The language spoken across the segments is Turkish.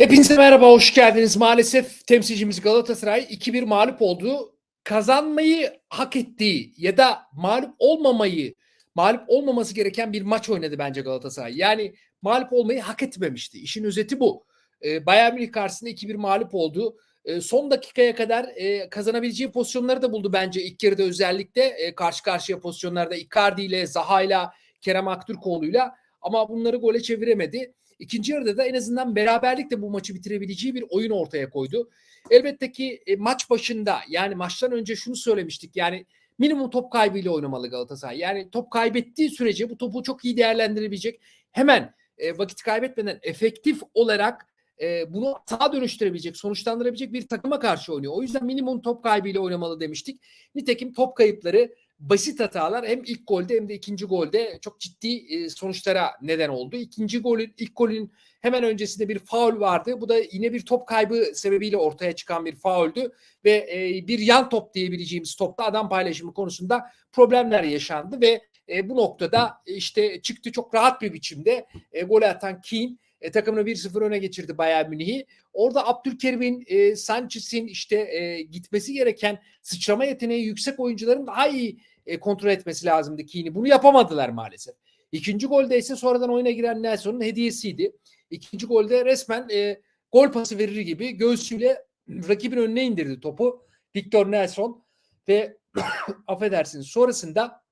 Hepinize merhaba, hoş geldiniz. Maalesef temsilcimiz Galatasaray 2-1 mağlup oldu. Kazanmayı hak ettiği ya da mağlup olmamayı, mağlup olmaması gereken bir maç oynadı bence Galatasaray. Yani mağlup olmayı hak etmemişti. İşin özeti bu. Ee, Bayern Münih karşısında 2-1 mağlup oldu. Ee, son dakikaya kadar e, kazanabileceği pozisyonları da buldu bence ilk yarıda özellikle. E, karşı karşıya pozisyonlarda Icardi ile, Zaha ile, Kerem Aktürkoğlu'yla ama bunları gole çeviremedi. İkinci yarıda da en azından beraberlikle bu maçı bitirebileceği bir oyun ortaya koydu. Elbette ki e, maç başında yani maçtan önce şunu söylemiştik. Yani minimum top kaybıyla oynamalı Galatasaray. Yani top kaybettiği sürece bu topu çok iyi değerlendirebilecek. Hemen e, vakit kaybetmeden efektif olarak e, bunu sağa dönüştürebilecek, sonuçlandırabilecek bir takıma karşı oynuyor. O yüzden minimum top kaybıyla oynamalı demiştik. Nitekim top kayıpları basit hatalar hem ilk golde hem de ikinci golde çok ciddi e, sonuçlara neden oldu. İkinci golün ilk golün hemen öncesinde bir faul vardı. Bu da yine bir top kaybı sebebiyle ortaya çıkan bir fauldü ve e, bir yan top diyebileceğimiz topta adam paylaşımı konusunda problemler yaşandı ve e, bu noktada işte çıktı çok rahat bir biçimde gol atan Keane e, takımını 1-0 öne geçirdi Bayern Münih'i. Orada Abdülkerim'in, e, Sanchez'in işte e, gitmesi gereken sıçrama yeteneği yüksek oyuncuların daha iyi e, kontrol etmesi lazımdı Keane'i. Bunu yapamadılar maalesef. İkinci golde ise sonradan oyuna giren Nelson'un hediyesiydi. İkinci golde resmen e, gol pası verir gibi göğsüyle rakibin önüne indirdi topu. Victor Nelson ve affedersiniz sonrasında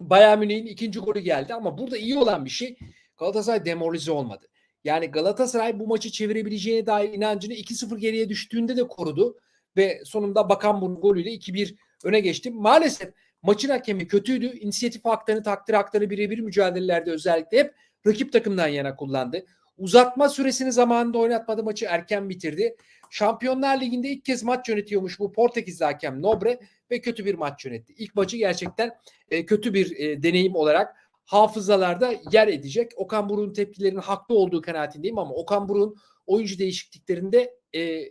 Bayern Münih'in ikinci golü geldi ama burada iyi olan bir şey Galatasaray demoralize olmadı. Yani Galatasaray bu maçı çevirebileceğine dair inancını 2-0 geriye düştüğünde de korudu ve sonunda Bakan bunun golüyle 2-1 öne geçti. Maalesef maçın hakemi kötüydü. İnisiyatif haklarını, takdir haklarını birebir mücadelelerde özellikle hep rakip takımdan yana kullandı. Uzatma süresini zamanında oynatmadı. Maçı erken bitirdi. Şampiyonlar Ligi'nde ilk kez maç yönetiyormuş bu Portekizli hakem Nobre ve kötü bir maç yönetti. İlk maçı gerçekten e, kötü bir e, deneyim olarak hafızalarda yer edecek. Okan Buruk'un tepkilerinin haklı olduğu kanaatindeyim ama Okan Buruk'un oyuncu değişikliklerinde e,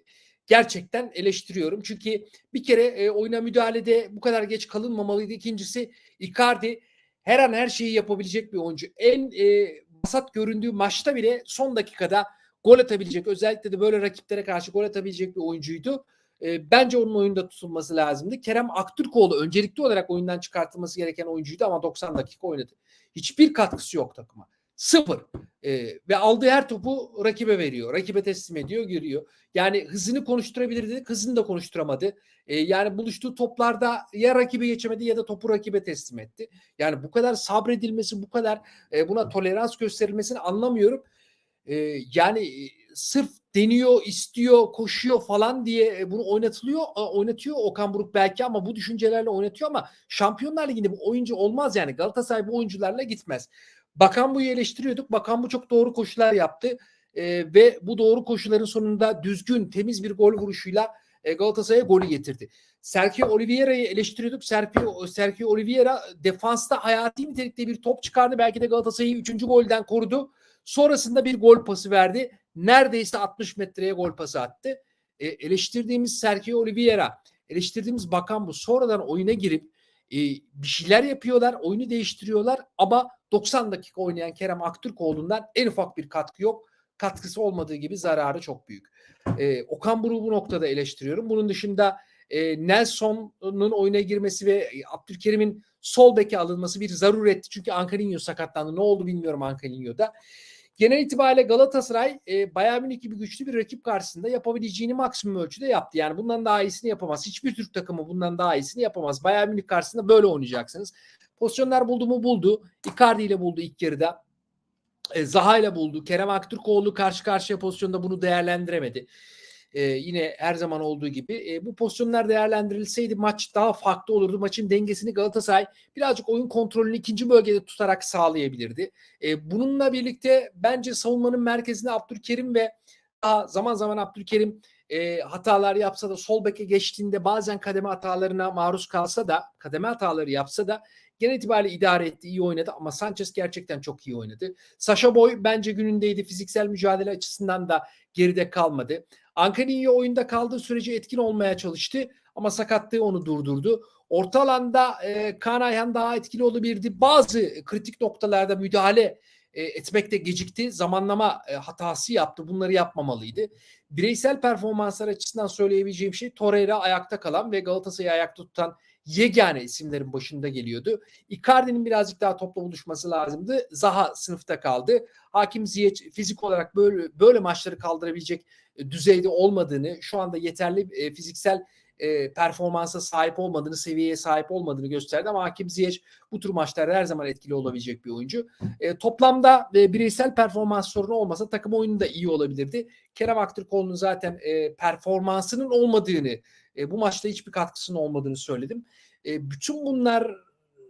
gerçekten eleştiriyorum. Çünkü bir kere e, oyuna müdahalede bu kadar geç kalınmamalıydı. İkincisi Icardi her an her şeyi yapabilecek bir oyuncu. En e, basat göründüğü maçta bile son dakikada gol atabilecek özellikle de böyle rakiplere karşı gol atabilecek bir oyuncuydu. E, bence onun oyunda tutulması lazımdı. Kerem Aktürkoğlu öncelikli olarak oyundan çıkartılması gereken oyuncuydu ama 90 dakika oynadı. Hiçbir katkısı yok takıma. Sıfır. E, ve aldığı her topu rakibe veriyor. Rakibe teslim ediyor, giriyor. Yani hızını konuşturabilir dedik. Hızını da konuşturamadı. E, yani buluştuğu toplarda ya rakibe geçemedi ya da topu rakibe teslim etti. Yani bu kadar sabredilmesi, bu kadar e, buna tolerans gösterilmesini anlamıyorum. E, yani sırf deniyor, istiyor, koşuyor falan diye e, bunu oynatılıyor, oynatıyor Okan Buruk belki ama bu düşüncelerle oynatıyor ama Şampiyonlar Ligi'nde bu oyuncu olmaz yani. Galatasaray bu oyuncularla gitmez. Bakan bu eleştiriyorduk. Bakan bu çok doğru koşular yaptı. E, ve bu doğru koşuların sonunda düzgün, temiz bir gol vuruşuyla e, Galatasaray'a golü getirdi. Sergio Oliveira'yı eleştiriyorduk. Sergio, Sergio Oliveira defansta hayati nitelikte bir top çıkardı. Belki de Galatasaray'ı 3. golden korudu. Sonrasında bir gol pası verdi. Neredeyse 60 metreye gol pası attı. E, eleştirdiğimiz Sergio Oliveira, eleştirdiğimiz Bakan bu. Sonradan oyuna girip e, bir şeyler yapıyorlar, oyunu değiştiriyorlar ama 90 dakika oynayan Kerem Aktürkoğlu'ndan en ufak bir katkı yok. Katkısı olmadığı gibi zararı çok büyük. E, Okan Buruk'u bu noktada eleştiriyorum. Bunun dışında e, Nelson'un oyuna girmesi ve Abdülkerim'in sol beke alınması bir zaruretti. Çünkü Ankalinho sakatlandı. Ne oldu bilmiyorum Ankalinho'da. Genel itibariyle Galatasaray e, Bayern Münih gibi güçlü bir rakip karşısında yapabileceğini maksimum ölçüde yaptı. Yani bundan daha iyisini yapamaz. Hiçbir Türk takımı bundan daha iyisini yapamaz. Bayern Münih karşısında böyle oynayacaksınız. Pozisyonlar buldu mu buldu. Icardi ile buldu ilk yarıda. E, Zaha ile buldu. Kerem Aktürkoğlu karşı karşıya pozisyonda bunu değerlendiremedi. E, yine her zaman olduğu gibi e, bu pozisyonlar değerlendirilseydi maç daha farklı olurdu. Maçın dengesini Galatasaray birazcık oyun kontrolünü ikinci bölgede tutarak sağlayabilirdi. E, bununla birlikte bence savunmanın merkezinde Abdülkerim ve daha zaman zaman Abdülkerim e, hatalar yapsa da sol beke geçtiğinde bazen kademe hatalarına maruz kalsa da kademe hataları yapsa da genel itibariyle idare etti, iyi oynadı ama Sanchez gerçekten çok iyi oynadı. Sasha Boy bence günündeydi. Fiziksel mücadele açısından da geride kalmadı. Ankalinho oyunda kaldığı sürece etkin olmaya çalıştı ama sakatlığı onu durdurdu. Orta alanda e, Kaan Ayhan daha etkili olabilirdi. Bazı kritik noktalarda müdahale e, etmekte gecikti. Zamanlama e, hatası yaptı. Bunları yapmamalıydı. Bireysel performanslar açısından söyleyebileceğim şey Torreira ayakta kalan ve Galatasaray'ı ayakta tutan yegane isimlerin başında geliyordu. Icardi'nin birazcık daha topla buluşması lazımdı. Zaha sınıfta kaldı. Hakim Ziyech fizik olarak böyle böyle maçları kaldırabilecek e, düzeyde olmadığını, şu anda yeterli e, fiziksel e, performansa sahip olmadığını, seviyeye sahip olmadığını gösterdi ama Hakim Ziyech bu tür maçlarda her zaman etkili olabilecek bir oyuncu. E, toplamda e, bireysel performans sorunu olmasa takım oyunu da iyi olabilirdi. Kerem Aktürkoğlu'nun zaten e, performansının olmadığını, e, bu maçta hiçbir katkısının olmadığını söyledim. E, bütün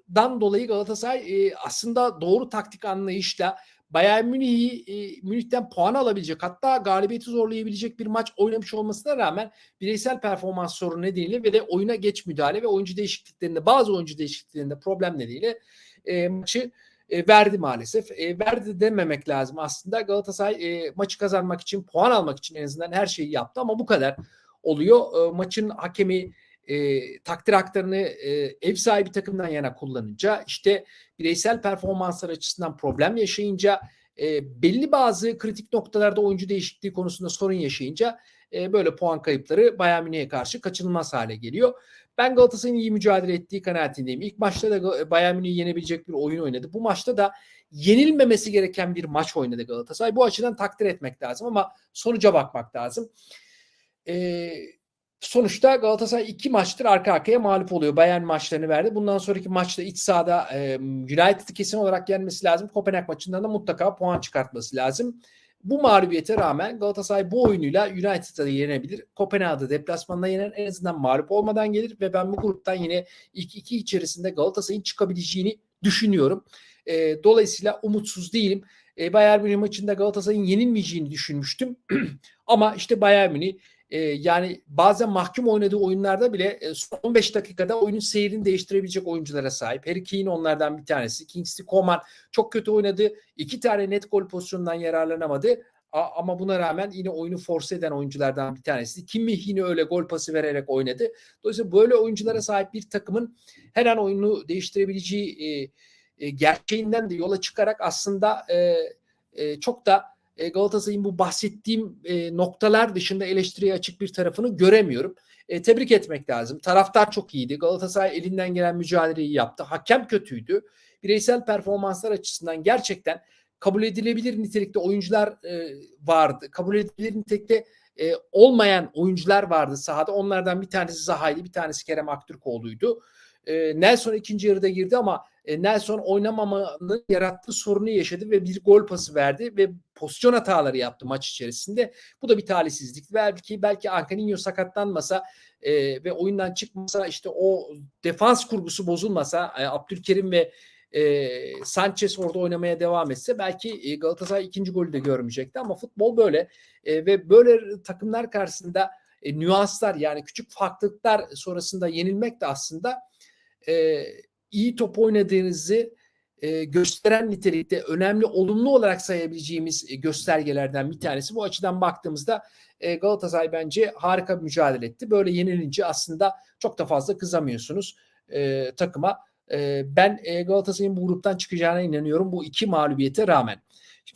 bunlardan dolayı Galatasaray e, aslında doğru taktik anlayışla Bayern Münih'i e, Münih'ten puan alabilecek hatta galibiyeti zorlayabilecek bir maç oynamış olmasına rağmen bireysel performans sorunu nedeniyle ve de oyuna geç müdahale ve oyuncu değişikliklerinde bazı oyuncu değişikliklerinde problem nedeniyle e, maçı e, verdi maalesef. E, verdi dememek lazım aslında. Galatasaray e, maçı kazanmak için, puan almak için en azından her şeyi yaptı ama bu kadar oluyor. E, maçın hakemi e, takdir haklarını e, ev sahibi takımdan yana kullanınca işte bireysel performanslar açısından problem yaşayınca e, belli bazı kritik noktalarda oyuncu değişikliği konusunda sorun yaşayınca e, böyle puan kayıpları Bayern Münih'e karşı kaçınılmaz hale geliyor. Ben Galatasaray'ın iyi mücadele ettiği kanaatindeyim. İlk maçta da Bayern Münih'i yenebilecek bir oyun oynadı. Bu maçta da yenilmemesi gereken bir maç oynadı Galatasaray. Bu açıdan takdir etmek lazım ama sonuca bakmak lazım. Eee sonuçta Galatasaray iki maçtır arka arkaya mağlup oluyor. Bayern maçlarını verdi. Bundan sonraki maçta iç sahada e, United'ı kesin olarak yenmesi lazım. Kopenhag maçından da mutlaka puan çıkartması lazım. Bu mağlubiyete rağmen Galatasaray bu oyunuyla United'ı da yenebilir. Kopenhag'da deplasmanda yenen en azından mağlup olmadan gelir ve ben bu gruptan yine ilk iki içerisinde Galatasaray'ın çıkabileceğini düşünüyorum. E, dolayısıyla umutsuz değilim. E, Bayern Münih maçında Galatasaray'ın yenilmeyeceğini düşünmüştüm. Ama işte Bayern Münih e, yani bazen mahkum oynadığı oyunlarda bile e, son 15 dakikada oyunun seyrini değiştirebilecek oyunculara sahip. Harry Kane onlardan bir tanesi. Kingsley Coman çok kötü oynadı. İki tane net gol pozisyonundan yararlanamadı. A, ama buna rağmen yine oyunu force eden oyunculardan bir tanesi. Kimmich yine öyle gol pası vererek oynadı. Dolayısıyla böyle oyunculara sahip bir takımın her an oyunu değiştirebileceği e, e, gerçeğinden de yola çıkarak aslında e, e, çok da e, Galatasaray'ın bu bahsettiğim e, noktalar dışında eleştiriye açık bir tarafını göremiyorum. E, tebrik etmek lazım. Taraftar çok iyiydi. Galatasaray elinden gelen mücadeleyi yaptı. Hakem kötüydü. Bireysel performanslar açısından gerçekten kabul edilebilir nitelikte oyuncular vardı. Kabul edilebilir nitelikte e, olmayan oyuncular vardı sahada. Onlardan bir tanesi Zaha'ydı, bir tanesi Kerem Aktürkoğlu'ydu. Nelson ikinci yarıda girdi ama Nelson oynamamanın yarattığı sorunu yaşadı ve bir gol pası verdi ve pozisyon hataları yaptı maç içerisinde. Bu da bir talihsizlik. Belki belki Ancaninho sakatlanmasa e, ve oyundan çıkmasa işte o defans kurgusu bozulmasa e, Abdülkerim ve e, Sanchez orada oynamaya devam etse belki e, Galatasaray ikinci golü de görmeyecekti ama futbol böyle e, ve böyle takımlar karşısında e, nüanslar yani küçük farklılıklar sonrasında yenilmek de aslında e, iyi top oynadığınızı e, gösteren nitelikte önemli olumlu olarak sayabileceğimiz e, göstergelerden bir tanesi. Bu açıdan baktığımızda e, Galatasaray bence harika bir mücadele etti. Böyle yenilince aslında çok da fazla kızamıyorsunuz e, takıma. E, ben e, Galatasaray'ın bu gruptan çıkacağına inanıyorum bu iki mağlubiyete rağmen.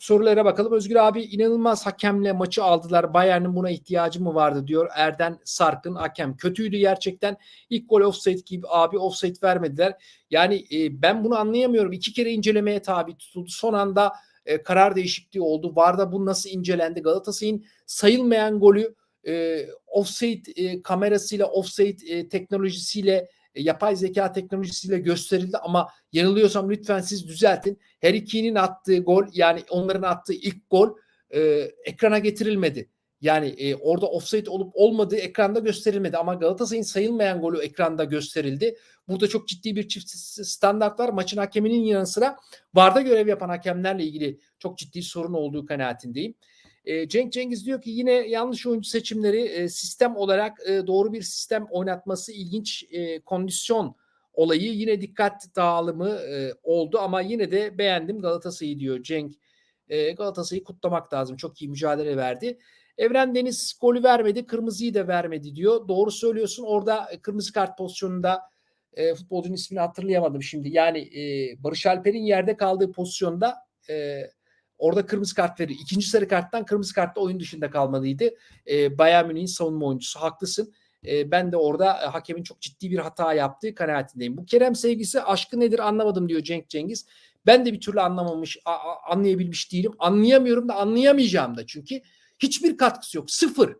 Sorulara bakalım. Özgür abi inanılmaz hakemle maçı aldılar. Bayern'in buna ihtiyacı mı vardı diyor. Erden Sarkın hakem kötüydü gerçekten. İlk gol offside gibi abi offside vermediler. Yani e, ben bunu anlayamıyorum. İki kere incelemeye tabi tutuldu. Son anda e, karar değişikliği oldu. Varda bu nasıl incelendi? Galatasaray'ın sayılmayan golü e, offside e, kamerasıyla offside e, teknolojisiyle e, yapay zeka teknolojisiyle gösterildi ama yanılıyorsam lütfen siz düzeltin. Her ikinin attığı gol yani onların attığı ilk gol e, ekrana getirilmedi. Yani e, orada offside olup olmadığı ekranda gösterilmedi ama Galatasaray'ın sayılmayan golü ekranda gösterildi. Burada çok ciddi bir çift standart var. Maçın hakeminin yanı sıra VAR'da görev yapan hakemlerle ilgili çok ciddi sorun olduğu kanaatindeyim. E, Cenk Cengiz diyor ki yine yanlış oyuncu seçimleri e, sistem olarak e, doğru bir sistem oynatması ilginç e, kondisyon olayı yine dikkat dağılımı oldu ama yine de beğendim Galatasaray'ı diyor Cenk. E, Galatasaray'ı kutlamak lazım. Çok iyi mücadele verdi. Evren Deniz golü vermedi, kırmızıyı da vermedi diyor. Doğru söylüyorsun. Orada kırmızı kart pozisyonunda futbolcunun ismini hatırlayamadım şimdi. Yani Barış Alper'in yerde kaldığı pozisyonda e, orada kırmızı kart verir. İkinci sarı karttan kırmızı kartta oyun dışında kalmalıydı. E, Bayern Münih'in savunma oyuncusu haklısın. E, ben de orada e, hakemin çok ciddi bir hata yaptığı kanaatindeyim. Bu Kerem sevgisi aşkı nedir anlamadım diyor Cenk Cengiz. Ben de bir türlü anlamamış, anlayabilmiş değilim. Anlayamıyorum da anlayamayacağım da çünkü hiçbir katkısı yok. Sıfır.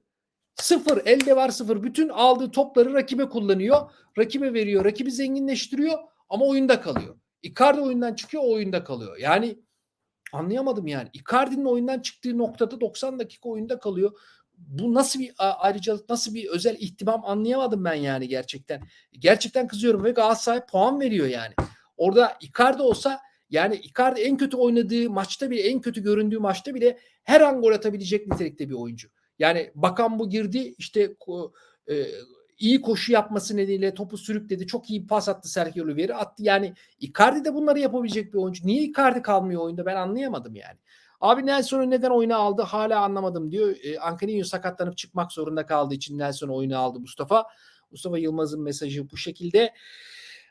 Sıfır. Elde var sıfır. Bütün aldığı topları rakibe kullanıyor. Rakibe veriyor. Rakibi zenginleştiriyor ama oyunda kalıyor. Icardi oyundan çıkıyor o oyunda kalıyor. Yani anlayamadım yani. Icardi'nin oyundan çıktığı noktada 90 dakika oyunda kalıyor. Bu nasıl bir ayrıcalık, nasıl bir özel ihtimam anlayamadım ben yani gerçekten. Gerçekten kızıyorum ve Galatasaray puan veriyor yani. Orada Icardi olsa yani Icardi en kötü oynadığı maçta bile en kötü göründüğü maçta bile her an gol atabilecek nitelikte bir oyuncu. Yani bakan bu girdi işte e, iyi koşu yapması nedeniyle topu sürükledi. Çok iyi pas attı Sergio Oliveira attı. Yani Icardi de bunları yapabilecek bir oyuncu. Niye Icardi kalmıyor oyunda ben anlayamadım yani. Abi Nelson'u neden oyuna aldı hala anlamadım diyor. E, Ankaninho sakatlanıp çıkmak zorunda kaldığı için Nelson oyunu aldı Mustafa. Mustafa Yılmaz'ın mesajı bu şekilde.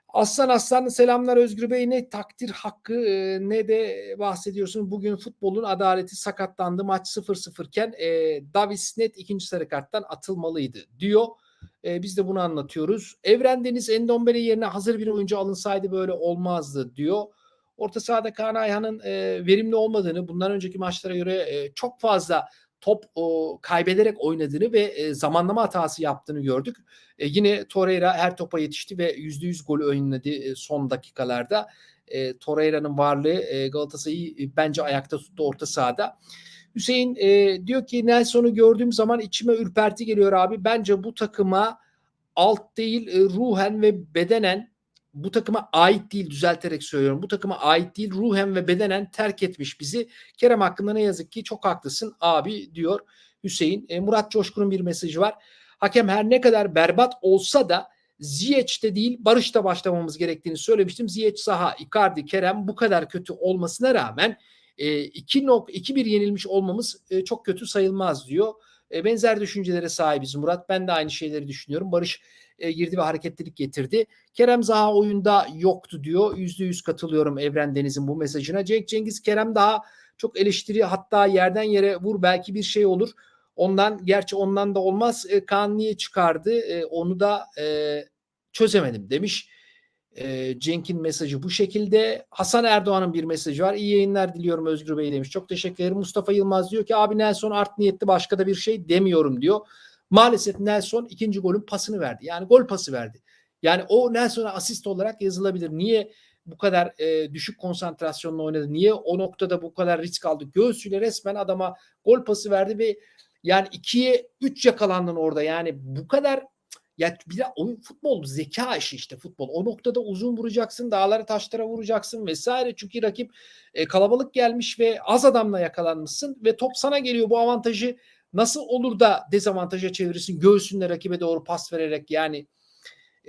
Aslan Aslan selamlar Özgür Bey ne takdir hakkı e, ne de bahsediyorsun. Bugün futbolun adaleti sakatlandı. Maç 0-0 iken e, Davis net ikinci sarı karttan atılmalıydı diyor. E, biz de bunu anlatıyoruz. Evren Deniz Endombele yerine hazır bir oyuncu alınsaydı böyle olmazdı diyor. Orta sahada Kaan Ayhan'ın e, verimli olmadığını, bundan önceki maçlara göre e, çok fazla top o, kaybederek oynadığını ve e, zamanlama hatası yaptığını gördük. E, yine Torreira her topa yetişti ve %100 golü oynadı e, son dakikalarda. E, Torreira'nın varlığı e, Galatasaray'ı e, bence ayakta tuttu orta sahada. Hüseyin e, diyor ki Nelson'u gördüğüm zaman içime ürperti geliyor abi. Bence bu takıma alt değil e, ruhen ve bedenen bu takıma ait değil düzelterek söylüyorum. Bu takıma ait değil ruhen ve bedenen terk etmiş bizi. Kerem hakkında ne yazık ki çok haklısın abi diyor Hüseyin. E, Murat Coşkun'un bir mesajı var. Hakem her ne kadar berbat olsa da Ziyech'te değil Barış'ta başlamamız gerektiğini söylemiştim. Ziyech, Saha, Icardi, Kerem bu kadar kötü olmasına rağmen 2-1 yenilmiş olmamız e, çok kötü sayılmaz diyor. E, benzer düşüncelere sahibiz Murat. Ben de aynı şeyleri düşünüyorum. Barış e, girdi ve hareketlilik getirdi. Kerem Zaha oyunda yoktu diyor. Yüzde yüz katılıyorum Evren Deniz'in bu mesajına. Cenk Cengiz Kerem daha çok eleştiri hatta yerden yere vur belki bir şey olur. Ondan gerçi ondan da olmaz. E, Kaan niye çıkardı? E, onu da e, çözemedim demiş. E, Cenk'in mesajı bu şekilde. Hasan Erdoğan'ın bir mesajı var. İyi yayınlar diliyorum Özgür Bey demiş. Çok teşekkür ederim. Mustafa Yılmaz diyor ki abi Nelson art niyetli başka da bir şey demiyorum diyor. Maalesef Nelson ikinci golün pasını verdi. Yani gol pası verdi. Yani o Nelson'a asist olarak yazılabilir. Niye bu kadar e, düşük konsantrasyonla oynadı? Niye o noktada bu kadar risk aldı? Göğsüyle resmen adama gol pası verdi ve yani ikiye üç yakalandın orada. Yani bu kadar ya bir de oyun futbol zeka işi işte futbol. O noktada uzun vuracaksın, dağlara taşlara vuracaksın vesaire. Çünkü rakip e, kalabalık gelmiş ve az adamla yakalanmışsın ve top sana geliyor. Bu avantajı nasıl olur da dezavantaja çevirirsin? Göğsünle rakibe doğru pas vererek yani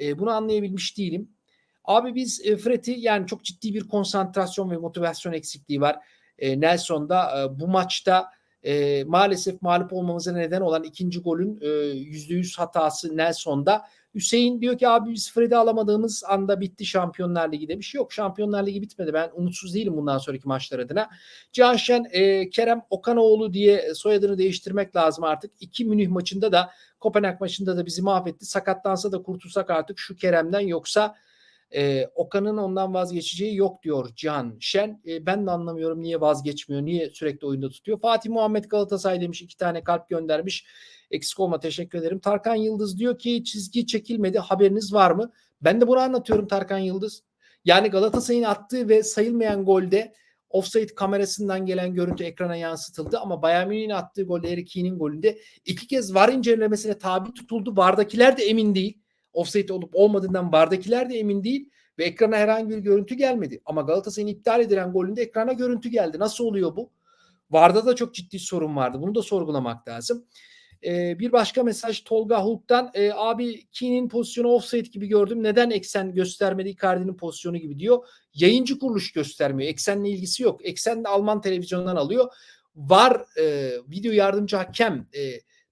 e, bunu anlayabilmiş değilim. Abi biz e, Fred'i yani çok ciddi bir konsantrasyon ve motivasyon eksikliği var. E, Nelson'da e, bu maçta e, maalesef mağlup olmamıza neden olan ikinci golün yüzde yüz hatası Nelson'da. Hüseyin diyor ki abi biz Fred'i alamadığımız anda bitti Şampiyonlar Ligi demiş. Yok Şampiyonlar Ligi bitmedi. Ben umutsuz değilim bundan sonraki maçlar adına. Cihan Şen, e, Kerem Okanoğlu diye soyadını değiştirmek lazım artık. İki Münih maçında da Kopenhag maçında da bizi mahvetti. Sakatlansa da kurtulsak artık şu Kerem'den yoksa e, Okan'ın ondan vazgeçeceği yok diyor Cihan Şen. E, ben de anlamıyorum niye vazgeçmiyor, niye sürekli oyunda tutuyor. Fatih Muhammed Galatasaray demiş iki tane kalp göndermiş. Eksik olma teşekkür ederim. Tarkan Yıldız diyor ki çizgi çekilmedi haberiniz var mı? Ben de bunu anlatıyorum Tarkan Yıldız. Yani Galatasaray'ın attığı ve sayılmayan golde offside kamerasından gelen görüntü ekrana yansıtıldı ama Bayern Münih'in attığı golde Eric golünde iki kez var incelemesine tabi tutuldu. Vardakiler de emin değil offside olup olmadığından bardakiler de emin değil ve ekrana herhangi bir görüntü gelmedi. Ama Galatasaray'ın iptal edilen golünde ekrana görüntü geldi. Nasıl oluyor bu? Varda da çok ciddi sorun vardı. Bunu da sorgulamak lazım. Ee, bir başka mesaj Tolga Hulk'tan e, abi Keane'in pozisyonu offside gibi gördüm. Neden eksen göstermedi Icardi'nin pozisyonu gibi diyor. Yayıncı kuruluş göstermiyor. Eksenle ilgisi yok. Eksen de Alman televizyonundan alıyor. Var e, video yardımcı hakem e,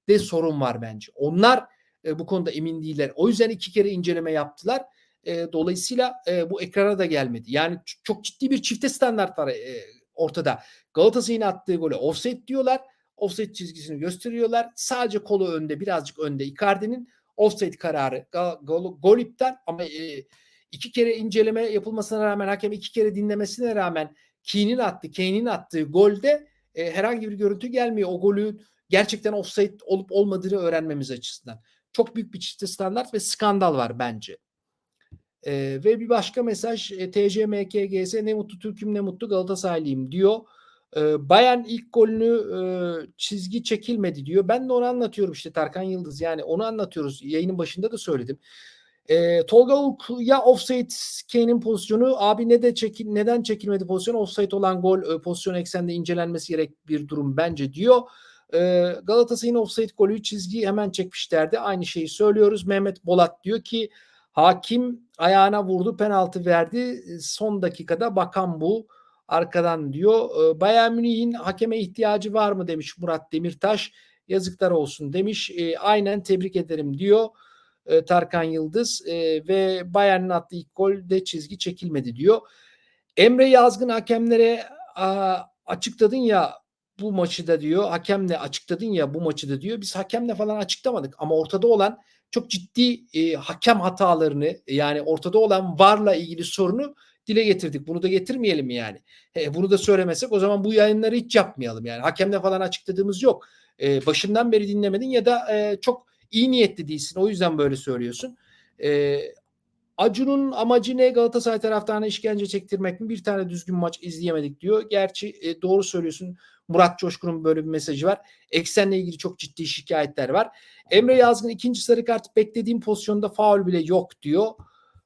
de sorun var bence. Onlar e, bu konuda emin değiller. O yüzden iki kere inceleme yaptılar. E, dolayısıyla e, bu ekrana da gelmedi. Yani çok ciddi bir çifte standart var e, ortada. Galatasaray'ın attığı gole offset diyorlar. Offset çizgisini gösteriyorlar. Sadece kolu önde birazcık önde Icardi'nin offset kararı gol, gol iptal ama e, iki kere inceleme yapılmasına rağmen hakem iki kere dinlemesine rağmen Keane'in attığı Kane'in attığı golde e, herhangi bir görüntü gelmiyor. O golü gerçekten offside olup olmadığını öğrenmemiz açısından. Çok büyük bir çifte standart ve skandal var bence. E, ve bir başka mesaj e, TCMKGS ne mutlu Türk'üm ne mutlu Galatasaraylıyım diyor. E, Bayern ilk golünü e, çizgi çekilmedi diyor. Ben de onu anlatıyorum işte Tarkan Yıldız yani onu anlatıyoruz. Yayının başında da söyledim. E, Tolga Ulk ya offside Kane'in pozisyonu abi ne de çekil neden çekilmedi pozisyon offside olan gol e, pozisyon eksende incelenmesi gerek bir durum bence diyor. E, Galatasaray'ın offside golü çizgiyi hemen çekmişlerdi. Aynı şeyi söylüyoruz. Mehmet Bolat diyor ki hakim ayağına vurdu penaltı verdi. Son dakikada bakan bu arkadan diyor. E, Bayern Münih'in hakeme ihtiyacı var mı demiş Murat Demirtaş. Yazıklar olsun demiş. E, aynen tebrik ederim diyor e, Tarkan Yıldız ve Bayern'in attığı ilk golde çizgi çekilmedi diyor. Emre Yazgın hakemlere açıkladın ya bu maçı da diyor hakemle açıkladın ya bu maçı da diyor. Biz hakemle falan açıklamadık ama ortada olan çok ciddi e, hakem hatalarını yani ortada olan varla ilgili sorunu dile getirdik. Bunu da getirmeyelim yani. E, bunu da söylemesek o zaman bu yayınları hiç yapmayalım yani. Hakemle falan açıkladığımız yok. E, başından beri dinlemedin ya da e, çok iyi niyetli değilsin. O yüzden böyle söylüyorsun. E, Acun'un amacı ne Galatasaray taraftarına işkence çektirmek mi? Bir tane düzgün maç izleyemedik diyor. Gerçi e, doğru söylüyorsun. Murat Coşkun'un böyle bir mesajı var. Eksenle ilgili çok ciddi şikayetler var. Emre Yazgın ikinci sarı kart beklediğim pozisyonda faul bile yok diyor.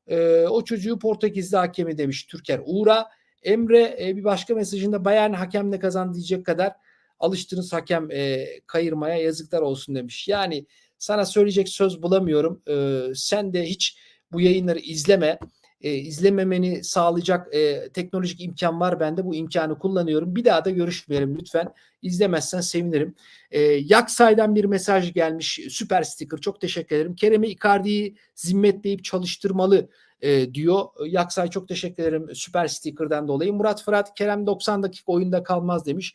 E, o çocuğu Portekizli hakemi demiş Türker Uğur'a. Emre e, bir başka mesajında Bayern hakemle kazan diyecek kadar alıştınız hakem e, kayırmaya yazıklar olsun demiş. Yani sana söyleyecek söz bulamıyorum. E, sen de hiç bu yayınları izleme. E, izlememeni sağlayacak e, teknolojik imkan var bende. Bu imkanı kullanıyorum. Bir daha da görüşmeyelim lütfen. İzlemezsen sevinirim. E, Yaksay'dan bir mesaj gelmiş. Süper sticker. Çok teşekkür ederim. Kerem'i Icardi'yi zimmetleyip çalıştırmalı e, diyor. Yaksay çok teşekkür ederim süper sticker'dan dolayı. Murat Fırat Kerem 90 dakika oyunda kalmaz demiş.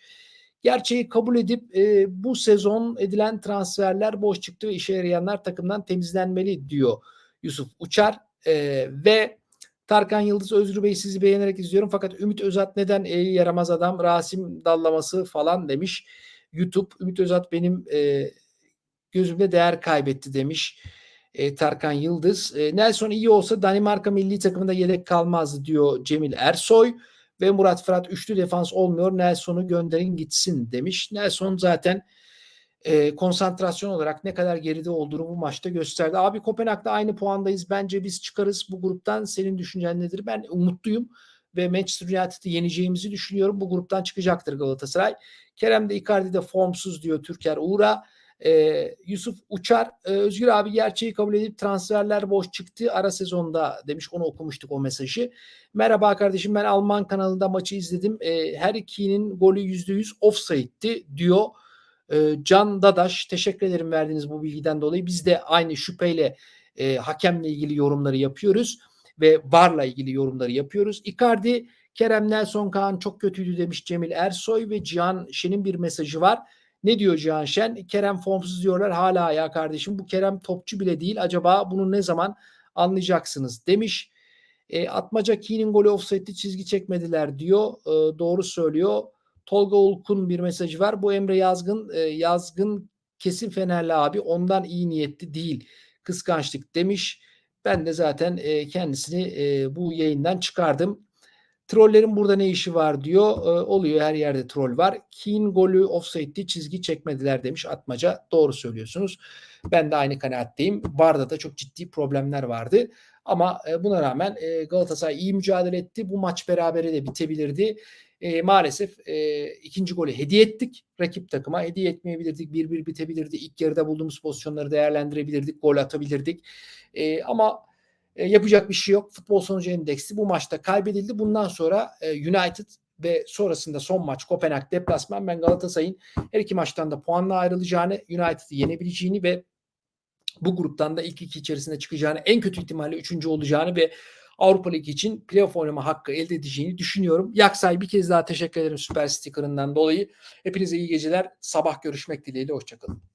Gerçeği kabul edip e, bu sezon edilen transferler boş çıktı ve işe yarayanlar takımdan temizlenmeli diyor Yusuf Uçar e, ve Tarkan Yıldız Özgür Bey sizi beğenerek izliyorum fakat Ümit Özat neden e, yaramaz adam Rasim dallaması falan demiş. YouTube Ümit Özat benim e, gözümde değer kaybetti demiş e, Tarkan Yıldız. E, Nelson iyi olsa Danimarka milli takımında yedek kalmazdı diyor Cemil Ersoy ve Murat Fırat üçlü defans olmuyor. Nelson'u gönderin gitsin demiş. Nelson zaten e, konsantrasyon olarak ne kadar geride olduğunu bu maçta gösterdi. Abi Kopenhag'da aynı puandayız. Bence biz çıkarız bu gruptan. Senin düşüncen nedir? Ben umutluyum ve Manchester United'ı yeneceğimizi düşünüyorum. Bu gruptan çıkacaktır Galatasaray. Kerem de Icardi de formsuz diyor Türker Uğur'a. Ee, Yusuf Uçar, e, Özgür abi gerçeği kabul edip transferler boş çıktı ara sezonda demiş onu okumuştuk o mesajı. Merhaba kardeşim ben Alman kanalında maçı izledim. E, her ikinin golü %100 offside'ti diyor. E, Can Dadaş teşekkür ederim verdiğiniz bu bilgiden dolayı. Biz de aynı şüpheyle e, hakemle ilgili yorumları yapıyoruz ve VAR'la ilgili yorumları yapıyoruz. Icardi, Kerem Nelson Kaan çok kötüydü demiş Cemil Ersoy ve Cihan Şen'in bir mesajı var. Ne diyor Cihan Şen? Kerem formsuz diyorlar hala ya kardeşim. Bu Kerem topçu bile değil. Acaba bunu ne zaman anlayacaksınız demiş. E, Atmaca Keen'in golü offside'li çizgi çekmediler diyor. E, doğru söylüyor. Tolga Ulkun bir mesajı var. Bu Emre Yazgın e, Yazgın kesin Fenerli abi ondan iyi niyetli değil. Kıskançlık demiş. Ben de zaten e, kendisini e, bu yayından çıkardım. Trollerin burada ne işi var diyor. E, oluyor her yerde troll var. Keane golü offside'li çizgi çekmediler demiş Atmaca. Doğru söylüyorsunuz. Ben de aynı kanaatteyim. Barda da çok ciddi problemler vardı. Ama e, buna rağmen e, Galatasaray iyi mücadele etti. Bu maç berabere de bitebilirdi. E, maalesef e, ikinci golü hediye ettik rakip takıma. Hediye etmeyebilirdik. Bir bir bitebilirdi. İlk yarıda bulduğumuz pozisyonları değerlendirebilirdik. Gol atabilirdik. E, ama e, yapacak bir şey yok. Futbol sonucu endeksi bu maçta kaybedildi. Bundan sonra e, United ve sonrasında son maç Kopenhag deplasman ben Galatasaray'ın her iki maçtan da puanla ayrılacağını, United'ı yenebileceğini ve bu gruptan da ilk iki içerisinde çıkacağını, en kötü ihtimalle üçüncü olacağını ve Avrupa Ligi için playoff oynama hakkı elde edeceğini düşünüyorum. Yaksay bir kez daha teşekkür ederim süper stickerından dolayı. Hepinize iyi geceler. Sabah görüşmek dileğiyle. Hoşçakalın.